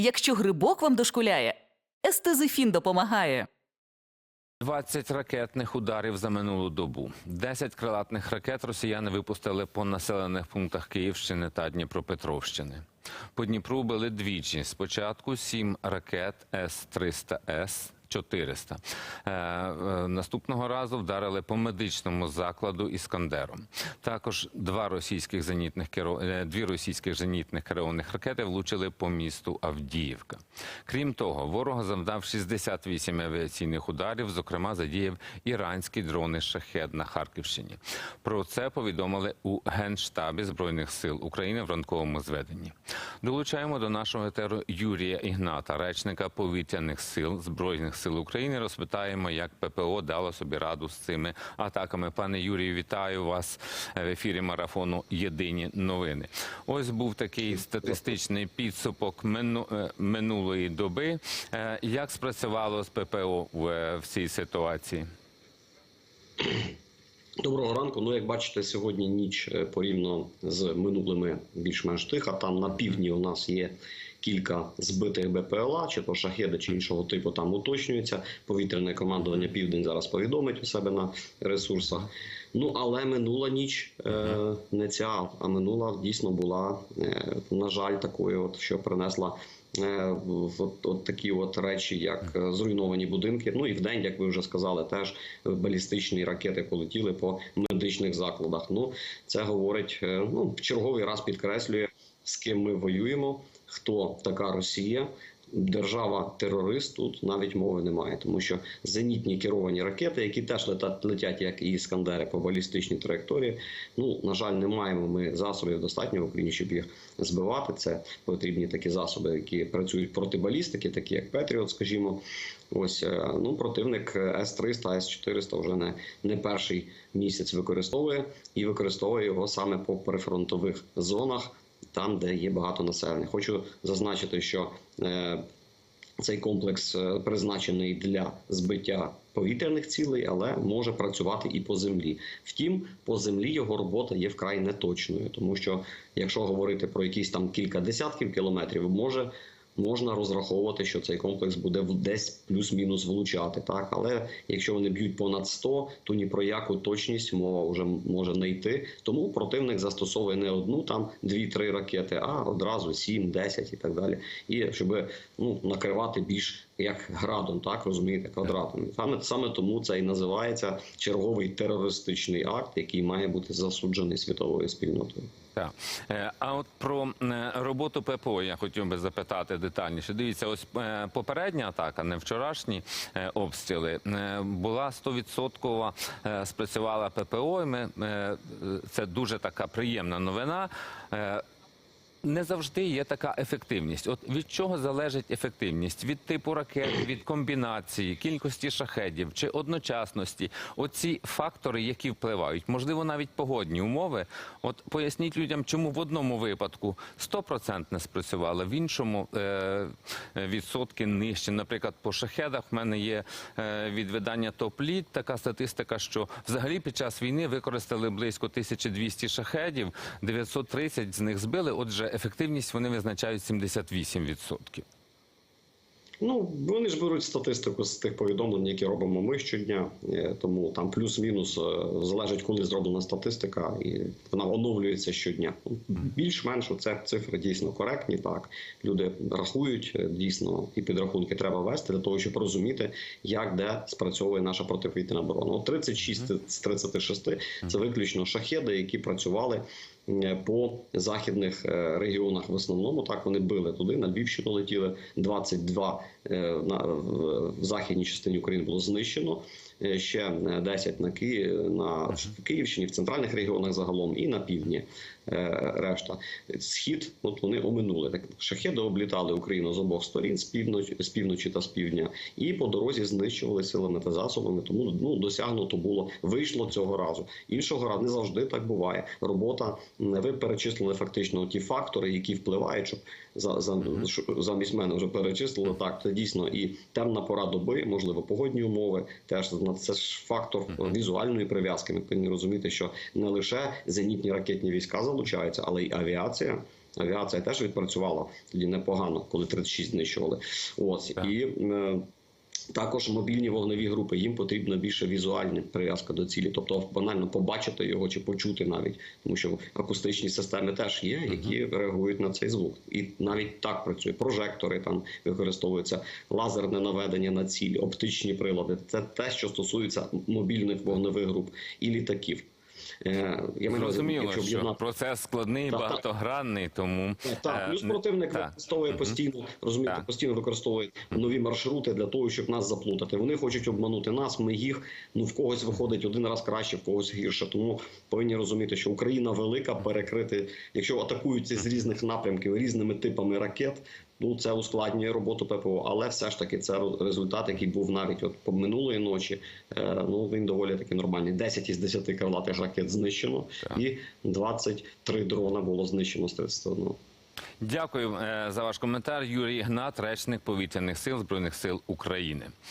Якщо грибок вам дошкуляє, естезифін допомагає. 20 ракетних ударів за минулу добу. 10 крилатних ракет росіяни випустили по населених пунктах Київщини та Дніпропетровщини. По Дніпру били двічі. Спочатку 7 ракет С-300С. 400. Е, е, наступного разу вдарили по медичному закладу Іскандером. Також два російських зенітних керо... е, дві російських зенітних керованих ракети влучили по місту Авдіївка. Крім того, ворог завдав 68 авіаційних ударів, зокрема задіяв іранські дрони шахед на Харківщині. Про це повідомили у генштабі збройних сил України в ранковому зведенні. Долучаємо до нашого етеру Юрія Ігната, речника повітряних сил збройних сил України. Розпитаємо, як ППО дало собі раду з цими атаками. Пане Юрію, вітаю вас в ефірі марафону Єдині новини.Ось був такий статистичний підсупок е, минулої доби. Е, Як спрацювало з ППО в, е, в цій ситуації? Доброго ранку. Ну, як бачите, сьогодні ніч порівняно з минулими більш-менш тиха. Там на півдні у нас є кілька збитих БПЛА, чи то шахеди, чи іншого типу там уточнюється. Повітряне командування Південь зараз повідомить у себе на ресурсах. Ну але минула ніч е, не ця, а минула дійсно була, е, на жаль, такою, от що принесла. е, От, от такі от речі, як е, зруйновані будинки. Ну і в день, як ви вже сказали, теж балістичні ракети полетіли по медичних закладах. Ну це говорить, е, ну в черговий раз підкреслює, з ким ми воюємо, хто така Росія. Держава терорист тут навіть мови немає, тому що зенітні керовані ракети, які теж летять, летять як і іскандери по балістичній траєкторії. Ну на жаль, не маємо ми засобів достатньо в Україні, щоб їх збивати. Це потрібні такі засоби, які працюють проти балістики, такі як Петріот, скажімо. Ось е, ну противник С-300, С-400 вже не, не перший місяць використовує і використовує його саме по прифронтових зонах, там де є багато населення. Хочу зазначити, що е, цей комплекс е, призначений для збиття повітряних цілей, але може працювати і по землі. Втім, по землі його робота є вкрай неточною, тому що якщо говорити про якісь там кілька десятків кілометрів, може. Можна розраховувати, що цей комплекс буде десь плюс-мінус влучати, так але якщо вони б'ють понад 100, то ні про яку точність мова вже може не йти. Тому противник застосовує не одну там дві-три ракети, а одразу 7, 10 і так далі. І щоб ну накривати більш як градом, так розумієте, квадратом. Саме саме тому це і називається черговий терористичний акт, який має бути засуджений світовою спільнотою. Так. Е, А от про е, роботу ППО я хотів би запитати детальніше. Дивіться, ось е, попередня атака, не вчорашні обстріли, була 100% е, спрацювала ППО. І ми, це дуже така приємна новина. Не завжди є така ефективність. От від чого залежить ефективність? Від типу ракет, від комбінації, кількості шахедів чи одночасності. Оці фактори, які впливають, можливо, навіть погодні умови. От поясніть людям, чому в одному випадку 100% не спрацювало, в іншому е, відсотки нижче. Наприклад, по шахедах в мене є е, від видання топ-лід така статистика, що взагалі під час війни використали близько 1200 шахедів, 930 з них збили. Отже, ефективність вони визначають 78%. Ну вони ж беруть статистику з тих повідомлень, які робимо ми щодня. Е, Тому там плюс-мінус е, залежить, коли зроблена статистика, і вона оновлюється щодня. Ну, Більш-менш це цифри дійсно коректні. Так люди рахують е, дійсно, і підрахунки треба вести для того, щоб розуміти, як де спрацьовує наша протиповітряна оборона. От 36 з 36 – це виключно шахеди, які працювали. Е, По західних е, регіонах в основному так вони били туди. На Львівщину летіли 22 е, на в західній частині України було знищено. Е, Ще е, 10 на Київ на Київщині, в центральних регіонах загалом і на півдні. е, Решта схід, от вони оминули. Так шахеди облітали Україну з обох сторін, з півночі, з півночі та з півдня, і по дорозі знищували силами та засобами. Тому ну досягнуто було вийшло цього разу. Іншого разу не завжди так буває. Робота ви перечислили фактично ті фактори, які впливають, щоб за, за замість мене вже перечислили так. Це дійсно і темна пора доби, можливо, погодні умови. Теж це ж фактор візуальної прив'язки. Ми повинні розуміти, що не лише зенітні ракетні війська залучаються, але й авіація. авіація теж відпрацювала тоді непогано, коли 36 знищували. Ось Так. і е, також мобільні вогневі групи їм потрібна більше візуальна прив'язка до цілі, тобто банально побачити його чи почути навіть, тому що акустичні системи теж є, які реагують на цей звук, і навіть так працює. Прожектори там використовуються, лазерне наведення на ціль, оптичні прилади. Це те, що стосується мобільних вогневих груп і літаків. Е, Я маю Зрозуміло, якщо що об'єднати процес складний, Так, так. багатогранний, тому так, е, плюс противник так. використовує постійно, розумієте, Так. постійно використовує нові маршрути для того, щоб нас заплутати. Вони хочуть обманути нас, ми їх. Ну в когось виходить один раз краще, в когось гірше. Тому повинні розуміти, що Україна велика, перекрити, якщо атакуються з різних напрямків, різними типами ракет. Ну це ускладнює роботу ППО, але все ж таки це результат, який був навіть от по минулої ночі. Е, ну він доволі таки нормальний. 10 із 10 крилатих ракет знищено, Так. і 23 дрона було знищено з 31. Дякую е, за ваш коментар. Юрій Гнат, речник повітряних сил збройних сил України.